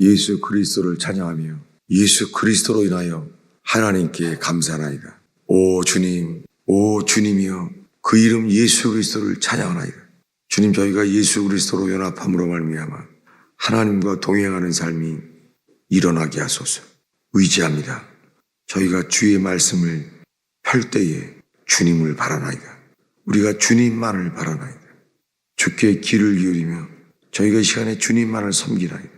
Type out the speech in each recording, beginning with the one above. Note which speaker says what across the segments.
Speaker 1: 예수 그리스도를 찬양하며 예수 그리스도로 인하여 하나님께 감사하나이다. 오 주님, 오 주님이여 그 이름 예수 그리스도를 찬양하나이다. 주님 저희가 예수 그리스도로 연합함으로 말미암아 하나님과 동행하는 삶이 일어나게 하소서. 의지합니다. 저희가 주의 말씀을 펼 때에 주님을 바라나이다. 우리가 주님만을 바라나이다. 주께 귀를 기울이며 저희가 이 시간에 주님만을 섬기나이다.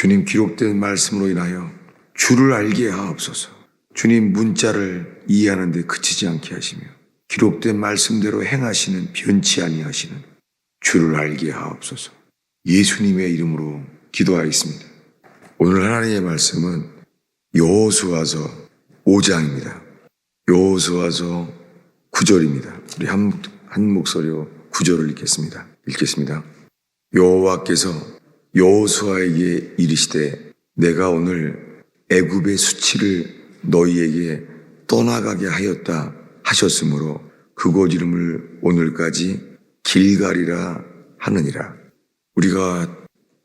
Speaker 1: 주님 기록된 말씀으로 인하여 주를 알게 하옵소서. 주님 문자를 이해하는 데 그치지 않게 하시며 기록된 말씀대로 행하시는 변치 아니하시는 주를 알게 하옵소서. 예수님의 이름으로 기도하겠습니다. 오늘 하나님의 말씀은 여호수아서 5장입니다. 여호수아서 9절입니다. 우리 한, 한 목소리로 9절을 읽겠습니다. 읽겠습니다. 여호와께서 여호수아에게 이르시되 내가 오늘 애굽의 수치를 너희에게 떠나가게 하였다 하셨으므로 그곳 이름을 오늘까지 길갈이라 하느니라. 우리가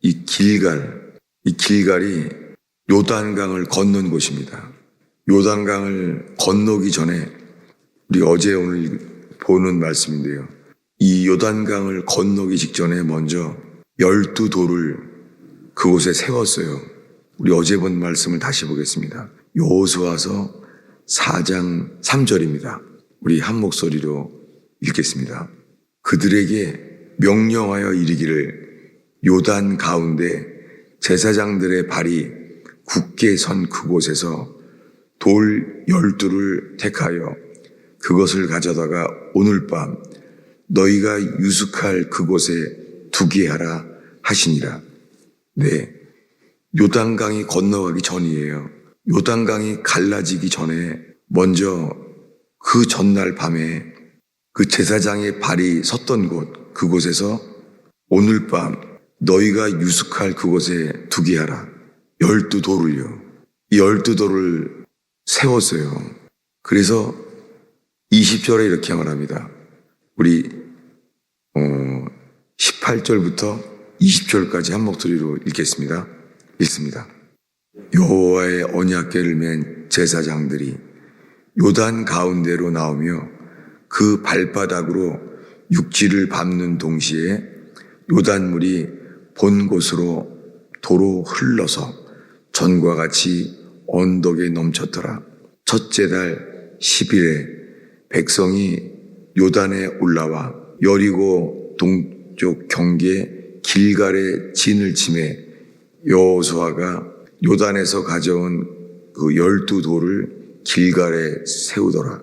Speaker 1: 이 길갈, 이 길갈이 요단강을 건넌 곳입니다. 요단강을 건너기 전에 우리 어제 오늘 보는 말씀인데요. 이 요단강을 건너기 직전에 먼저 열두 돌을 그곳에 세웠어요. 우리 어제 본 말씀을 다시 보겠습니다. 여호수아서 4장 3절입니다. 우리 한 목소리로 읽겠습니다. 그들에게 명령하여 이르기를 요단 가운데 제사장들의 발이 굳게 선 그곳에서 돌 열두를 택하여 그것을 가져다가 오늘 밤 너희가 유숙할 그곳에 두게 하라 하시니라. 네. 요단강이 건너가기 전이에요. 요단강이 갈라지기 전에 먼저 그 전날 밤에 그 제사장의 발이 섰던 곳, 그곳에서 오늘 밤 너희가 유숙할 그곳에 두게 하라. 열두 돌을요. 이 열두 돌을 세웠어요. 그래서 20절에 이렇게 말합니다. 우리 어, 18절부터 20절까지 한 목소리로 읽겠습니다. 읽습니다. 여호와의 언약궤를 맨 제사장들이 요단 가운데로 나오며 그 발바닥으로 육지를 밟는 동시에 요단물이 본 곳으로 도로 흘러서 전과 같이 언덕에 넘쳤더라. 첫째 달 10일에 백성이 요단에 올라와 여리고 동 쪽 경계 길갈에 진을 치매 여호수아가 요단에서 가져온 그 열두 돌을 길갈에 세우더라.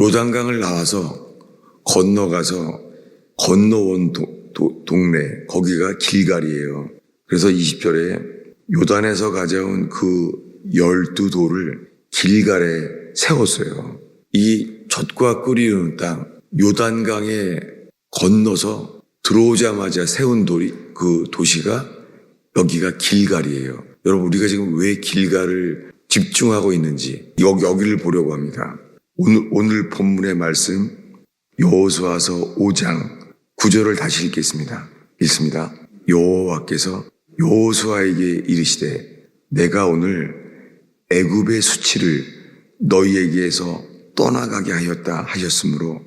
Speaker 1: 요단강을 나와서 건너가서 건너온 도, 도, 동네 거기가 길갈이에요. 그래서 20절에 요단에서 가져온 그 열두 돌을 길갈에 세웠어요. 이 젖과 흐르는 땅 요단강에 건너서 들어오자마자 세운 돌이 그 도시가 여기가 길갈이에요. 여러분 우리가 지금 왜 길갈을 집중하고 있는지 여기 여기를 보려고 합니다. 오늘 오늘 본문의 말씀 여호수아서 5장 9절을 다시 읽겠습니다. 읽습니다. 여호와께서 여호수아에게 이르시되 내가 오늘 애굽의 수치를 너희에게서 떠나가게 하였다 하셨으므로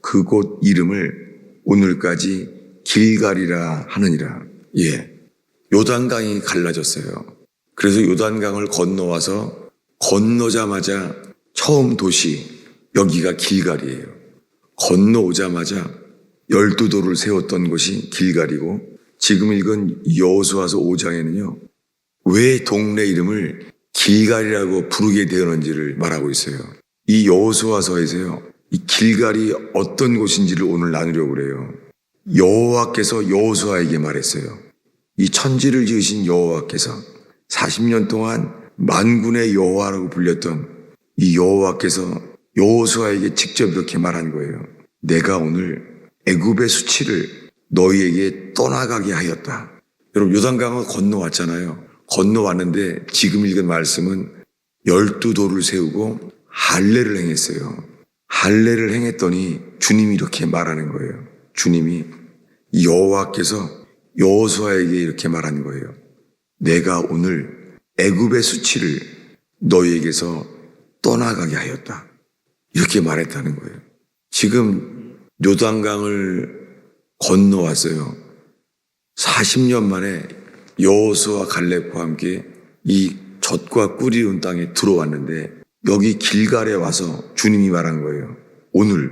Speaker 1: 그곳 이름을 오늘까지 길갈이라 하느니라. 예. 요단강이 갈라졌어요. 그래서 요단강을 건너와서 건너자마자 처음 도시 여기가 길갈이에요. 건너오자마자 열두 돌을 세웠던 곳이 길갈이고 지금 읽은 여호수아서 5장에는요. 왜 동네 이름을 길갈이라고 부르게 되었는지를 말하고 있어요. 이 여호수아서에서요. 이 길갈이 어떤 곳인지를 오늘 나누려고 그래요. 여호와께서 여호수아에게 말했어요. 이 천지를 지으신 여호와께서 40년 동안 만군의 여호와라고 불렸던 이 여호와께서 여호수아에게 직접 이렇게 말한 거예요. 내가 오늘 애굽의 수치를 너희에게 떠나가게 하였다. 여러분 요단강을 건너왔잖아요. 건너왔는데 지금 읽은 말씀은 열두 돌을 세우고 할례를 행했어요. 할례를 행했더니 주님이 이렇게 말하는 거예요. 주님이 여호와께서 여호수아에게 이렇게 말하는 거예요. 내가 오늘 애굽의 수치를 너희에게서 떠나가게 하였다. 이렇게 말했다는 거예요. 지금 요단강을 건너왔어요. 40년 만에 여호수와 갈렙과 함께 이 젖과 꿀이 은 땅에 들어왔는데 여기 길갈에 와서 주님이 말한 거예요. 오늘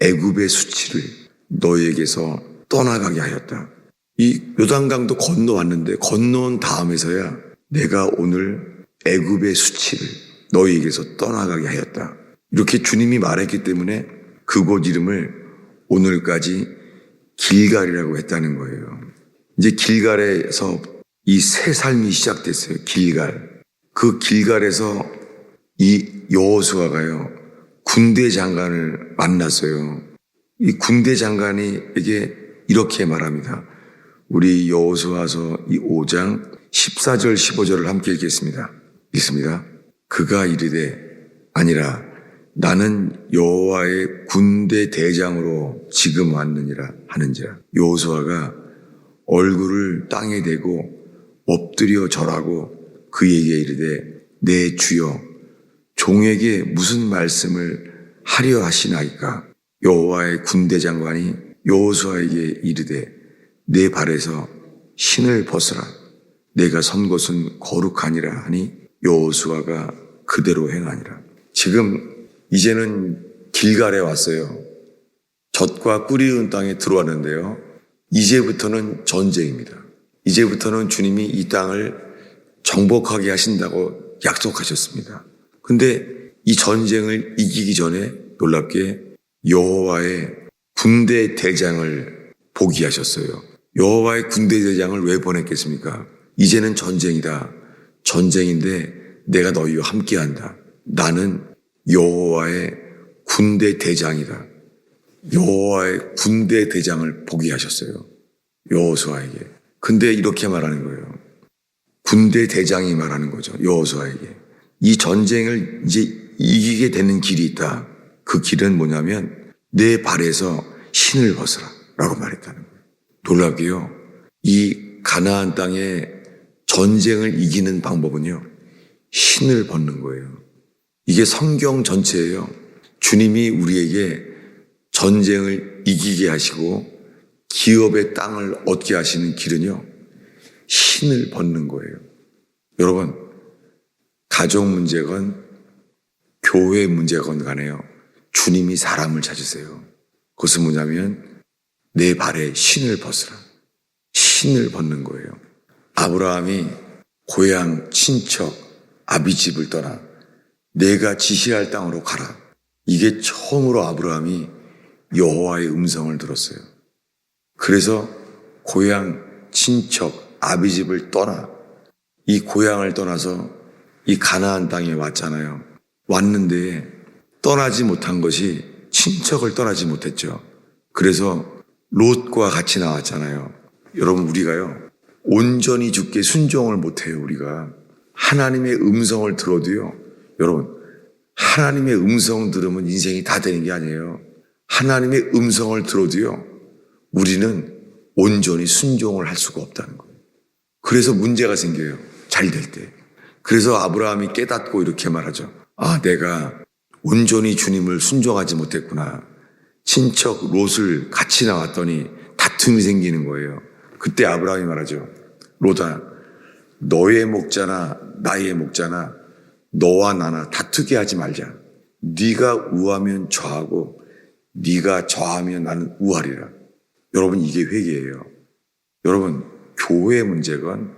Speaker 1: 애굽의 수치를 너희에게서 떠나가게 하였다. 이 요단강도 건너왔는데 건너온 다음에서야 내가 오늘 애굽의 수치를 너희에게서 떠나가게 하였다. 이렇게 주님이 말했기 때문에 그곳 이름을 오늘까지 길갈이라고 했다는 거예요. 이제 길갈에서 이 새 삶이 시작됐어요. 길갈. 그 길갈에서 이 여호수아가요 군대 장관을 만났어요. 이 군대 장관이 에게 이렇게 말합니다. 우리 여호수아서 이 5장 14절 15절을 함께 읽겠습니다. 읽습니다. 그가 이르되 아니라 나는 여호와의 군대 대장으로 지금 왔느니라 하는지라. 여호수아가 얼굴을 땅에 대고 엎드려 절하고 그에게 이르되 내 주여 종에게 무슨 말씀을 하려 하시나이까? 여호와의 군대 장관이 여호수아에게 이르되 내 발에서 신을 벗으라. 내가 선 곳은 거룩하니라 하니 여호수아가 그대로 행하니라. 지금 이제는 길갈에 왔어요. 젖과 꿀이 은 땅에 들어왔는데요. 이제부터는 전쟁입니다. 이제부터는 주님이 이 땅을 정복하게 하신다고 약속하셨습니다. 근데 이 전쟁을 이기기 전에 놀랍게 여호와의 군대 대장을 보기하셨어요. 여호와의 군대 대장을 왜 보냈겠습니까? 이제는 전쟁이다. 전쟁인데 내가 너희와 함께한다. 나는 여호와의 군대 대장이다. 여호와의 군대 대장을 보기하셨어요. 여호수아에게. 근데 이렇게 말하는 거예요. 군대 대장이 말하는 거죠. 여호수아에게. 이 전쟁을 이제 이기게 되는 길이 있다. 그 길은 뭐냐면 내 발에서 신을 벗으라 라고 말했다는 거예요. 놀랍게요. 이 가나안 땅에 전쟁을 이기는 방법은요. 신을 벗는 거예요. 이게 성경 전체예요. 주님이 우리에게 전쟁을 이기게 하시고 기업의 땅을 얻게 하시는 길은요. 신을 벗는 거예요. 여러분, 가족 문제건 교회 문제건 간에요. 주님이 사람을 찾으세요. 그것은 뭐냐면 내 발에 신을 벗으라. 신을 벗는 거예요. 아브라함이 고향, 친척, 아비집을 떠나 내가 지시할 땅으로 가라. 이게 처음으로 아브라함이 여호와의 음성을 들었어요. 그래서 고향, 친척, 아비집을 떠나 이 고향을 떠나서 이 가나안 땅에 왔잖아요. 왔는데 떠나지 못한 것이 친척을 떠나지 못했죠. 그래서 롯과 같이 나왔잖아요. 여러분 우리가요. 온전히 죽게 순종을 못해요. 우리가 하나님의 음성을 들어도요. 여러분 하나님의 음성 들으면 인생이 다 되는 게 아니에요. 하나님의 음성을 들어도요. 우리는 온전히 순종을 할 수가 없다는 거예요. 그래서 문제가 생겨요. 잘 될 때. 그래서 아브라함이 깨닫고 이렇게 말하죠. 아, 내가 온전히 주님을 순종하지 못했구나. 친척 롯을 같이 나왔더니 다툼이 생기는 거예요. 그때 아브라함이 말하죠. 롯아, 너의 목자나 나의 목자나 너와 나나 다투게 하지 말자. 네가 우하면 저하고 네가 저하면 나는 우하리라. 여러분 이게 회개예요. 여러분 교회 문제건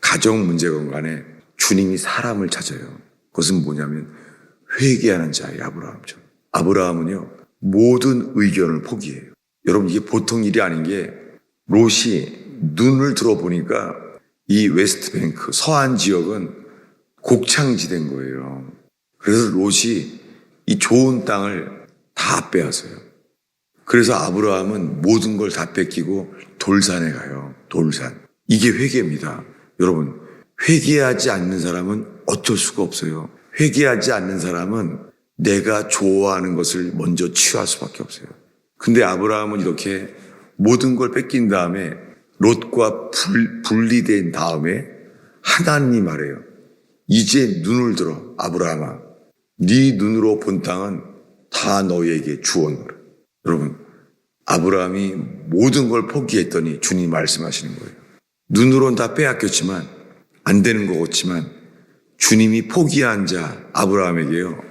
Speaker 1: 가정 문제건 간에 주님이 사람을 찾아요. 그것은 뭐냐면 회개하는 자예요. 아브라함처럼. 아브라함은요 모든 의견을 포기해요. 여러분 이게 보통 일이 아닌 게 롯이 눈을 들어보니까 이 웨스트뱅크 서안 지역은 곡창지대인 거예요. 그래서 롯이 이 좋은 땅을 다 빼앗아요. 그래서 아브라함은 모든 걸 다 뺏기고 돌산에 가요. 돌산. 이게 회개입니다. 여러분, 회개하지 않는 사람은 어쩔 수가 없어요. 회개하지 않는 사람은 내가 좋아하는 것을 먼저 취할 수밖에 없어요. 근데 아브라함은 이렇게 모든 걸 뺏긴 다음에 롯과 불, 분리된 다음에 하나님이 말해요. 이제 눈을 들어 아브라함아 네 눈으로 본 땅은 다 너에게 주었노라. 여러분 아브라함이 모든 걸 포기했더니 주님 말씀하시는 거예요. 눈으로는 다 빼앗겼지만 안 되는 것 같지만 주님이 포기한 자 아브라함에게요.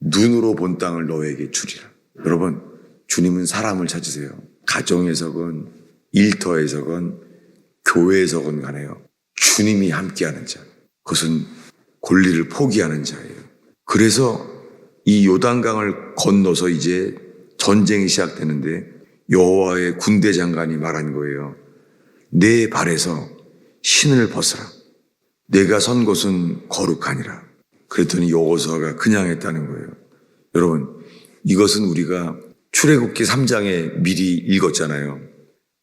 Speaker 1: 눈으로 본 땅을 너에게 주리라. 여러분 주님은 사람을 찾으세요. 가정에서건 일터에서건 교회에서건 간에요. 주님이 함께하는 자. 그것은 권리를 포기하는 자예요. 그래서 이 요단강을 건너서 이제 전쟁이 시작되는데 여호와의 군대 장관이 말한 거예요. 내 발에서 신을 벗어라. 내가 선 곳은 거룩하니라. 그랬더니 여호수아가 그냥 했다는 거예요. 여러분, 이것은 우리가 출애굽기 3장에 미리 읽었잖아요.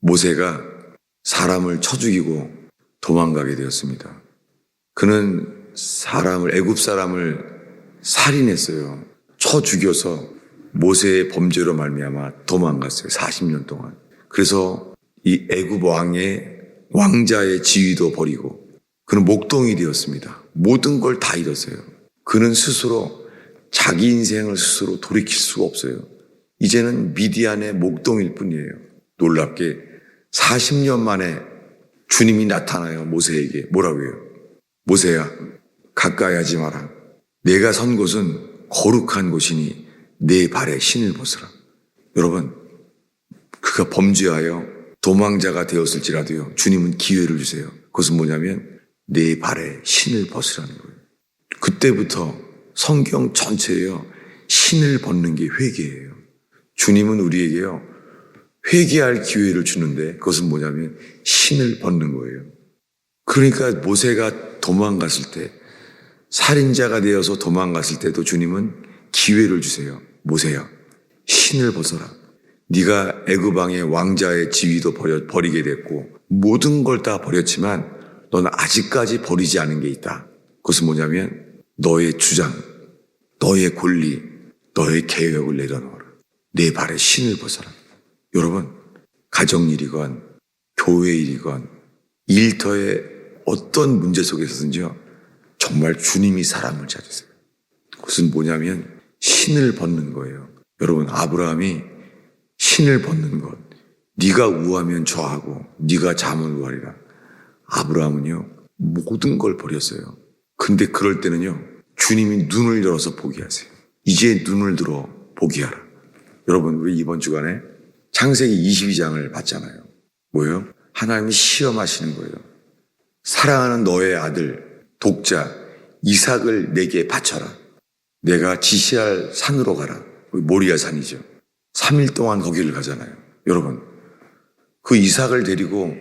Speaker 1: 모세가 사람을 쳐 죽이고 도망가게 되었습니다. 그는 사람을 애굽 사람을 살인했어요. 쳐 죽여서 모세의 범죄로 말미암아 도망갔어요. 40년 동안. 그래서 이 애굽 왕의 왕자의 지위도 버리고 그는 목동이 되었습니다. 모든 걸 다 잃었어요. 그는 스스로 자기 인생을 스스로 돌이킬 수가 없어요. 이제는 미디안의 목동일 뿐이에요. 놀랍게 40년 만에 주님이 나타나요. 모세에게 뭐라고 해요? 모세야 가까이 하지 마라. 내가 선 곳은 거룩한 곳이니 내 발에 신을 벗으라. 여러분 그가 범죄하여 도망자가 되었을지라도요. 주님은 기회를 주세요. 그것은 뭐냐면 내 발에 신을 벗으라는 거예요. 그때부터 성경 전체에요. 신을 벗는 게 회개예요. 주님은 우리에게요. 회개할 기회를 주는데 그것은 뭐냐면 신을 벗는 거예요. 그러니까 모세가 도망갔을 때 살인자가 되어서 도망갔을 때도 주님은 기회를 주세요. 모세야 신을 벗어라. 네가 애굽 왕의 왕자의 지위도 버려, 버리게 됐고 모든 걸 다 버렸지만 너는 아직까지 버리지 않은 게 있다. 그것은 뭐냐면 너의 주장, 너의 권리, 너의 계획을 내려놓아라. 내 발에 신을 벗어라. 여러분, 가정일이건 교회일이건 일터의 어떤 문제 속에서든지요. 정말 주님이 사람을 찾으세요. 그것은 뭐냐면 신을 벗는 거예요. 여러분, 아브라함이 신을 벗는 것. 네가 우하면 저하고 네가 잠은 우하리라. 아브라함은요. 모든 걸 버렸어요. 근데 그럴 때는요. 주님이 눈을 열어서 보게 하세요. 이제 눈을 들어 보게 하라. 여러분, 우리 이번 주간에 창세기 22장을 봤잖아요. 뭐예요? 하나님이 시험하시는 거예요. 사랑하는 너의 아들, 독자, 이삭을 내게 바쳐라. 내가 지시할 산으로 가라. 모리아 산이죠. 3일 동안 거기를 가잖아요. 여러분, 그 이삭을 데리고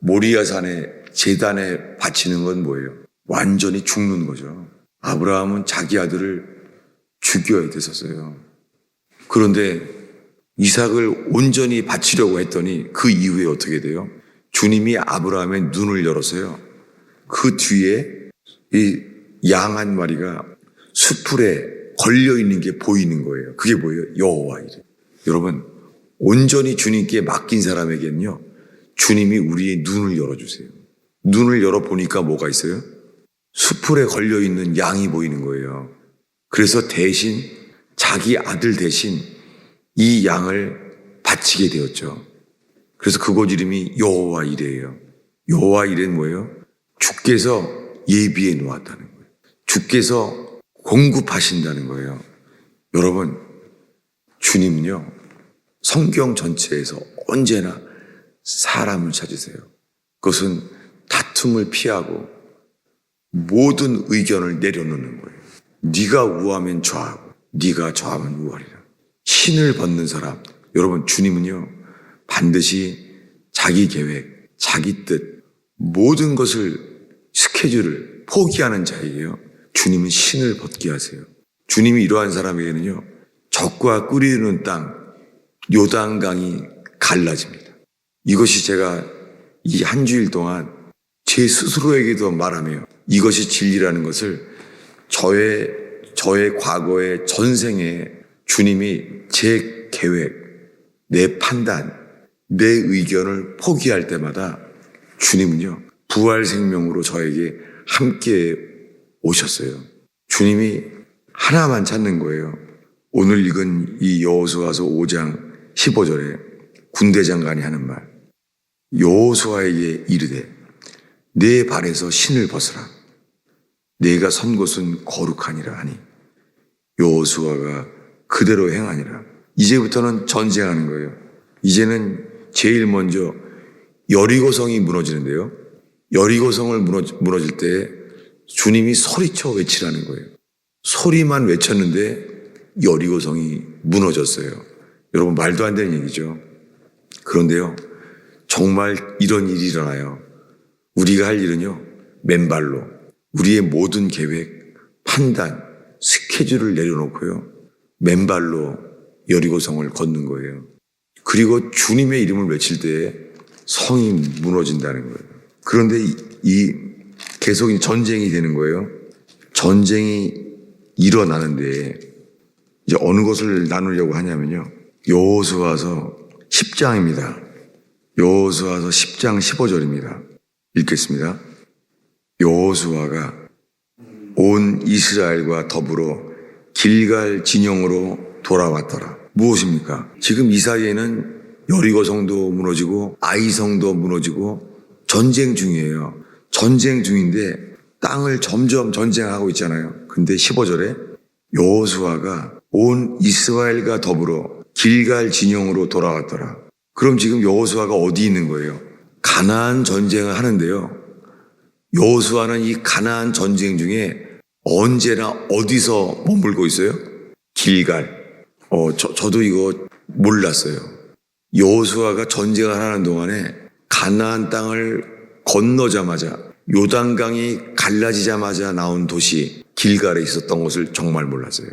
Speaker 1: 모리아 산에 재단에 바치는 건 뭐예요? 완전히 죽는 거죠. 아브라함은 자기 아들을 죽여야 됐었어요. 그런데 이삭을 온전히 바치려고 했더니 그 이후에 어떻게 돼요? 주님이 아브라함의 눈을 열어서요. 그 뒤에 이 양 한 마리가 수풀에 걸려 있는 게 보이는 거예요. 그게 뭐예요? 여호와 이래. 여러분 온전히 주님께 맡긴 사람에게는요. 주님이 우리의 눈을 열어주세요. 눈을 열어 보니까 뭐가 있어요? 수풀에 걸려 있는 양이 보이는 거예요. 그래서 대신 자기 아들 대신 이 양을 바치게 되었죠. 그래서 그곳 이름이 여호와 이레예요. 여호와 이레는 뭐예요? 주께서 예비해 놓았다는 거예요. 주께서 공급하신다는 거예요. 여러분, 주님은요, 성경 전체에서 언제나 사람을 찾으세요. 그것은 다툼을 피하고 모든 의견을 내려놓는 거예요. 네가 우하면 좌하고 네가 좌하면 우하리라. 신을 벗는 사람, 여러분 주님은요 반드시 자기 계획, 자기 뜻 모든 것을 스케줄을 포기하는 자예요. 주님은 신을 벗게 하세요. 주님이 이러한 사람에게는요 적과 꿀이는 땅 요단강이 갈라집니다. 이것이 제가 이 한 주일 동안 제 스스로에게도 말하며 이것이 진리라는 것을 저의 저의 과거의 전생에 주님이 제 계획, 내 판단, 내 의견을 포기할 때마다 주님은요 부활 생명으로 저에게 함께 오셨어요. 주님이 하나만 찾는 거예요. 오늘 읽은 이 여호수아서 5장 15절에 군대 장관이 하는 말. 여호수아에게 이르되 내 발에서 신을 벗으라. 내가 선 곳은 거룩하니라 하니 여호수아가 그대로 행하니라. 이제부터는 전쟁하는 거예요. 이제는 제일 먼저 여리고성이 무너지는데요. 여리고성을 무너지, 무너질 때 주님이 소리쳐 외치라는 거예요. 소리만 외쳤는데 여리고성이 무너졌어요. 여러분 말도 안 되는 얘기죠. 그런데요. 정말 이런 일이 일어나요. 우리가 할 일은요. 맨발로 우리의 모든 계획, 판단, 스케줄을 내려놓고요. 맨발로 여리고성을 걷는 거예요. 그리고 주님의 이름을 외칠 때 성이 무너진다는 거예요. 그런데 이, 이 계속 이 전쟁이 되는 거예요. 전쟁이 일어나는데 이제 어느 것을 나누려고 하냐면요. 여호수아서 10장입니다. 여호수아서 10장 15절입니다. 읽겠습니다. 여호수아가 온 이스라엘과 더불어 길갈 진영으로 돌아왔더라. 무엇입니까? 지금 이 사이에는 여리고성도 무너지고 아이성도 무너지고 전쟁 중이에요. 전쟁 중인데 땅을 점점 전쟁하고 있잖아요. 근데 15절에 여호수아가 온 이스라엘과 더불어 길갈 진영으로 돌아왔더라. 그럼 지금 여호수아가 어디 있는 거예요? 가나안 전쟁을 하는데요. 여호수아는 이 가나안 전쟁 중에 언제나 어디서 머물고 있어요? 길갈. 어, 저, 저도 이거 몰랐어요. 여호수아가 전쟁을 하는 동안에 가나안 땅을 건너자마자 요단강이 갈라지자마자 나온 도시 길갈에 있었던 것을 정말 몰랐어요.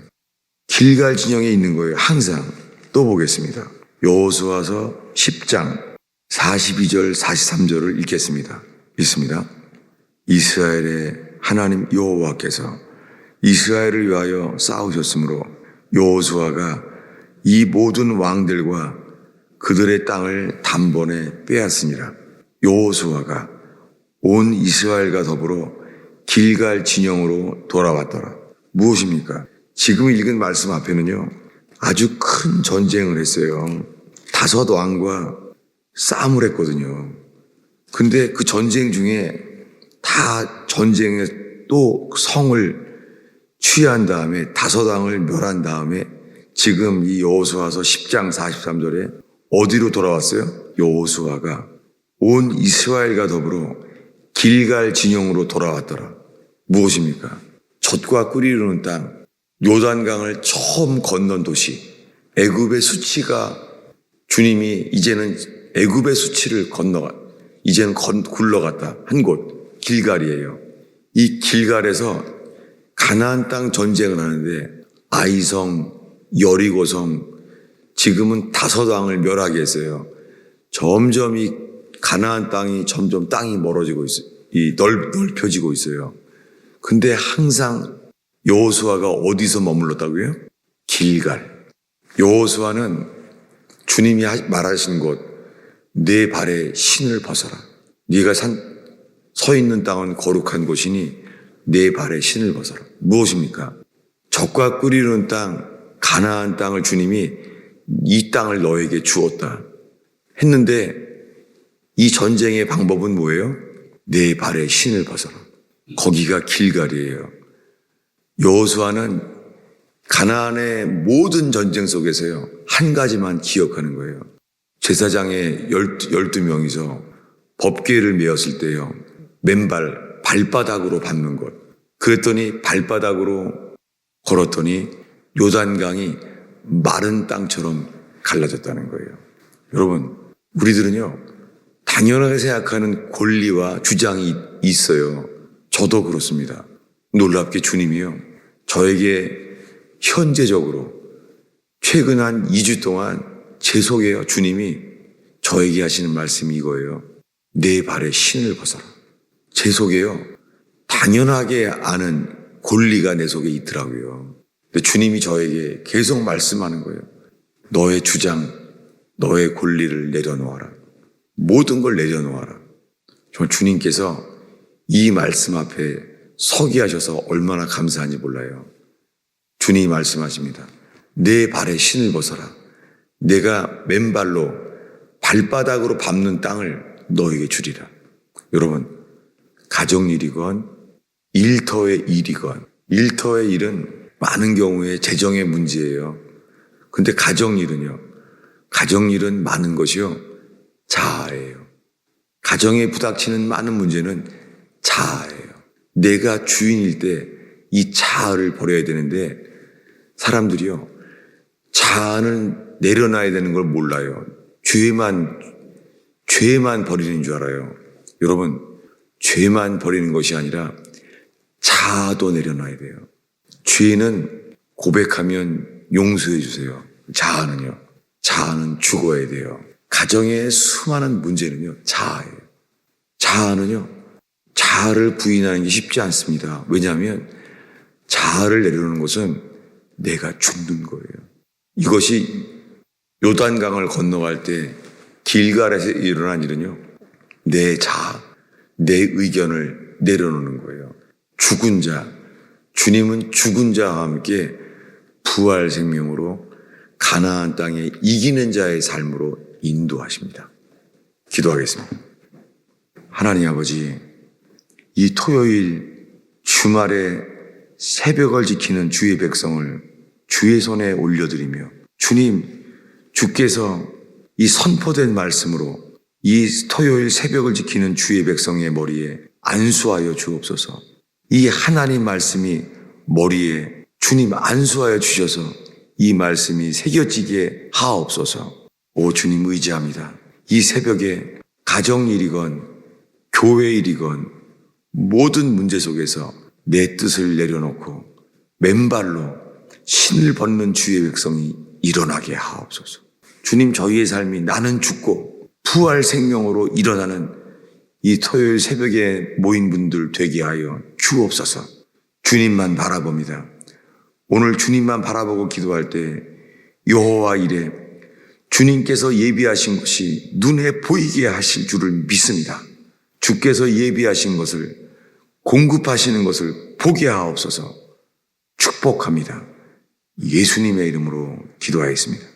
Speaker 1: 길갈 진영에 있는 거예요. 항상 또 보겠습니다. 여호수아서 10장 42절 43절을 읽겠습니다. 읽습니다. 이스라엘의 하나님 여호와께서 이스라엘을 위하여 싸우셨으므로 여호수아가 이 모든 왕들과 그들의 땅을 단번에 빼앗으니라. 여호수아가 온 이스라엘과 더불어 길갈 진영으로 돌아왔더라. 무엇입니까? 지금 읽은 말씀 앞에는요. 아주 큰 전쟁을 했어요. 다섯 왕과 싸움을 했거든요. 근데 그 전쟁 중에 다 전쟁에 또 성을 취한 다음에 다섯 왕을 멸한 다음에 지금 이 여호수아서 10장 43절에 어디로 돌아왔어요? 여호수아가 온 이스라엘과 더불어 길갈 진영으로 돌아왔더라. 무엇입니까? 젖과 꿀이 흐르는 땅, 요단강을 처음 건넌 도시, 애굽의 수치가 주님이 이제는 애굽의 수치를 건너가, 이제는 건, 굴러갔다 한 곳, 길갈이에요. 이 길갈에서 가나안 땅 전쟁을 하는데 아이성, 여리고성, 지금은 다섯 왕을 멸하게 했어요. 점점 이 가나안 땅이 점점 땅이 멀어지고 있어요. 이 넓, 넓혀지고 있어요. 근데 항상 여호수아가 어디서 머물렀다고요? 길갈. 여호수아는 주님이 말하신 곳, 내 발에 신을 벗어라. 네가 산, 서 있는 땅은 거룩한 곳이니 내 발에 신을 벗어라. 무엇입니까? 적과 꿀이는 땅, 가나안 땅을 주님이 이 땅을 너에게 주었다. 했는데 이 전쟁의 방법은 뭐예요? 내 발에 신을 벗어라. 거기가 길갈이에요. 여호수아는 가나안의 모든 전쟁 속에서요 한 가지만 기억하는 거예요. 제사장의 열두 명이서 법궤를 메었을 때요 맨발 발바닥으로 밟는 것. 그랬더니 발바닥으로 걸었더니 요단강이 마른 땅처럼 갈라졌다는 거예요. 여러분, 우리들은요, 당연하게 생각하는 권리와 주장이 있어요. 저도 그렇습니다. 놀랍게 주님이요. 저에게 현재적으로 최근 한 2주 동안 제 속에요. 주님이 저에게 하시는 말씀이 이거예요. 내 발에 신을 벗어라. 제 속에요. 당연하게 아는 권리가 내 속에 있더라고요. 근데 주님이 저에게 계속 말씀하는 거예요. 너의 주장, 너의 권리를 내려놓아라. 모든 걸 내려놓아라. 정말 주님께서 이 말씀 앞에 서게 하셔서 얼마나 감사한지 몰라요. 주님이 말씀하십니다. 내 발에 신을 벗어라. 내가 맨발로 발바닥으로 밟는 땅을 너에게 주리라. 여러분, 가정일이건 일터의 일이건 일터의 일은 많은 경우에 재정의 문제예요. 근데 가정일은요. 가정일은 많은 것이요. 자아예요. 가정에 부닥치는 많은 문제는 자아예요. 내가 주인일 때 이 자아를 버려야 되는데 사람들이요. 자아는 내려놔야 되는 걸 몰라요. 죄만, 죄만 버리는 줄 알아요. 여러분, 죄만 버리는 것이 아니라 자아도 내려놔야 돼요. 죄는 고백하면 용서해 주세요. 자아는요. 자아는 죽어야 돼요. 가정의 수많은 문제는요. 자아예요. 자아는요. 자아를 부인하는 게 쉽지 않습니다. 왜냐하면 자아를 내려놓는 것은 내가 죽는 거예요. 이것이 요단강을 건너갈 때 길갈에서 일어난 일은요. 내 자아, 내 의견을 내려놓는 거예요. 죽은 자, 주님은 죽은 자와 함께 부활 생명으로 가나안 땅에 이기는 자의 삶으로 인도하십니다. 기도하겠습니다. 하나님 아버지, 이 토요일 주말에 새벽을 지키는 주의 백성을 주의 손에 올려드리며 주님, 주께서 이 선포된 말씀으로 이 토요일 새벽을 지키는 주의 백성의 머리에 안수하여 주옵소서. 이 하나님 말씀이 머리에 주님 안수하여 주셔서 이 말씀이 새겨지게 하옵소서. 오 주님 의지합니다. 이 새벽에 가정일이건 교회일이건 모든 문제 속에서 내 뜻을 내려놓고 맨발로 신을 벗는 주의 백성이 일어나게 하옵소서. 주님 저희의 삶이 나는 죽고 부활 생명으로 일어나는 이 토요일 새벽에 모인 분들 되게 하여 주옵소서. 주님만 바라봅니다. 오늘 주님만 바라보고 기도할 때 여호와 이래 주님께서 예비하신 것이 눈에 보이게 하실 줄을 믿습니다. 주께서 예비하신 것을 공급하시는 것을 보게 하옵소서 축복합니다. 예수님의 이름으로 기도하였습니다.